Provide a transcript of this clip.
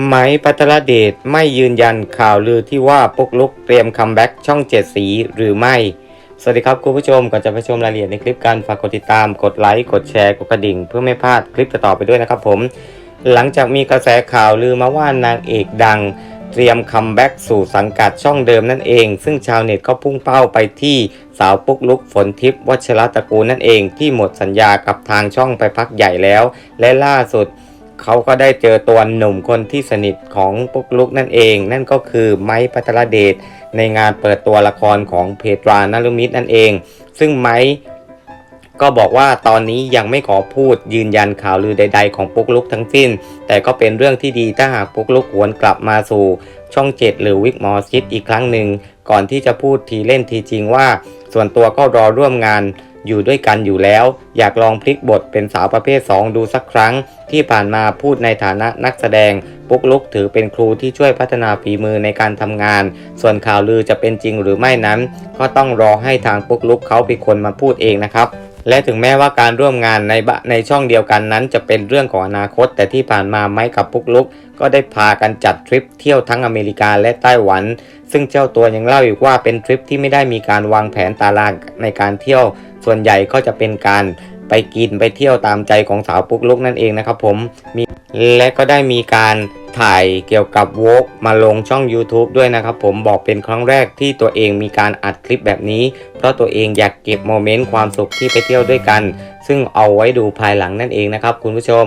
ไหมพัทรเดชไม่ยืนยันข่าวลือที่ว่าปุกลุกเตรียมคัมแบ็กช่องเจ็ดสีหรือไม่ สวัสดีครับคุณผู้ชม ก่อนจะไปชมรายละเอียดในคลิปกันฝากกดติดตามกดไลค์กดแชร์กดกระดิ่ง เพื่อไม่พลาดคลิปต่อไปด้วยนะครับผม หลังจากมีกระแสข่าวลือมาว่านางเอกดัง เตรียมคัมแบ็กสู่สังกัดช่องเดิมนั่นเอง ซึ่งชาวเน็ตก็พุ่งเป้าไปที่สาวปุ๊กลุกฝนทิพย์วัชรตระกูลนั่นเอง ที่หมดสัญญากับทางช่องไปพักใหญ่แล้ว และล่าสุด เขาก็ได้เจอตัวหนุ่มคนที่สนิทของปุ๊กลุกนั่นเอง นั่นก็คือไม้พัทรเดชในงานเปิดตัวละครของเพตรานลุมิตรนั่นเอง ซึ่งไม้ก็บอกว่าตอนนี้ยังไม่ขอพูดยืนยันข่าวลือใด ๆ ของปุ๊กลุกทั้งสิ้น แต่ก็เป็นเรื่องที่ดีถ้าหากปุ๊กลุกหวนกลับมาสู่ช่อง7หรือวิกมอชิดอีกครั้งหนึ่งก่อนที่จะพูดทีเล่นทีจริงว่า ส่วนตัวก็รอร่วมงาน อยู่ด้วยกันอยู่แล้ว อยากลองพลิกบทเป็นสาวประเภท 2 ดูสักครั้ง ที่ผ่านมาพูดในฐานะนักแสดง ปุ๊กลุกถือเป็นครูที่ช่วยพัฒนาฝีมือในการทำงาน ส่วนข่าวลือจะเป็นจริงหรือไม่นั้น ก็ต้องรอให้ทางปุ๊กลุกเขาเป็นคนมาพูดเองนะครับ และถึงแม้ว่าการร่วมงานในบะในช่องเดียวกันนั้น จะเป็นเรื่องของอนาคต แต่ที่ผ่านมาไม้กับปุ๊กลุก ก็ได้พากันจัดทริปเที่ยวทั้งอเมริกาและไต้หวัน ซึ่งเจ้าตัวยังเล่าอีกว่าเป็นทริปที่ไม่ได้มีการวางแผนตารางในการเที่ยว ส่วนใหญ่ก็จะเป็นการไปกินไปเที่ยวตามใจของสาวปุ๊กลุกนั่นเองนะครับผมมีและก็ได้มีการ ถ่ายเกี่ยวกับวกมาลงช่อง YouTube ด้วยนะครับผมบอกเป็นครั้งแรกที่ตัวเองมีการอัดคลิปแบบนี้ เพราะตัวเองอยากเก็บโมเมนต์ความสุขที่ไปเที่ยวด้วยกัน ซึ่งเอาไว้ดูภายหลังนั่นเองนะครับคุณผู้ชม